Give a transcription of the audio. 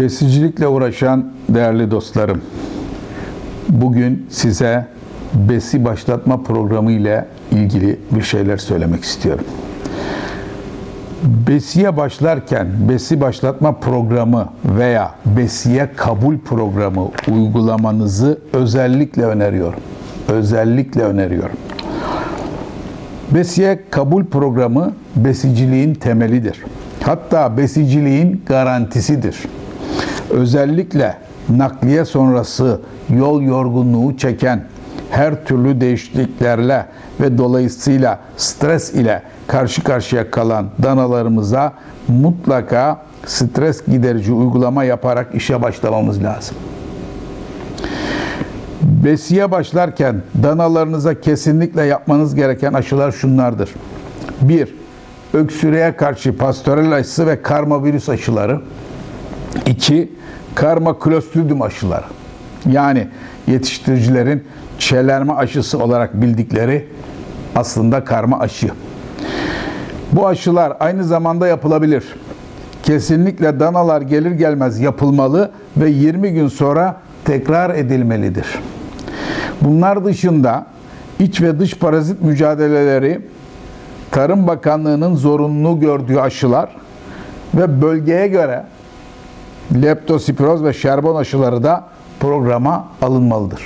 Besicilikle uğraşan değerli dostlarım, bugün size besi başlatma programı ile ilgili bir şeyler söylemek istiyorum. Besiye başlarken besi başlatma programı veya besiye kabul programı uygulamanızı özellikle öneriyorum. Özellikle öneriyorum. Besiye kabul programı besiciliğin temelidir. Hatta besiciliğin garantisidir. Özellikle nakliye sonrası yol yorgunluğu çeken her türlü değişikliklerle ve dolayısıyla stres ile karşı karşıya kalan danalarımıza mutlaka stres giderici uygulama yaparak işe başlamamız lazım. Besiye başlarken danalarınıza kesinlikle yapmanız gereken aşılar şunlardır. 1. Öksürüğe karşı pastörel aşısı ve karma virüs aşıları. 2. Karma klostridium aşıları. Yani yetiştiricilerin çelerme aşısı olarak bildikleri aslında karma aşı. Bu aşılar aynı zamanda yapılabilir. Kesinlikle danalar gelir gelmez yapılmalı ve 20 gün sonra tekrar edilmelidir. Bunlar dışında iç ve dış parazit mücadeleleri Tarım Bakanlığı'nın zorunlu gördüğü aşılar ve bölgeye göre leptospiroz ve şerbon aşıları da programa alınmalıdır.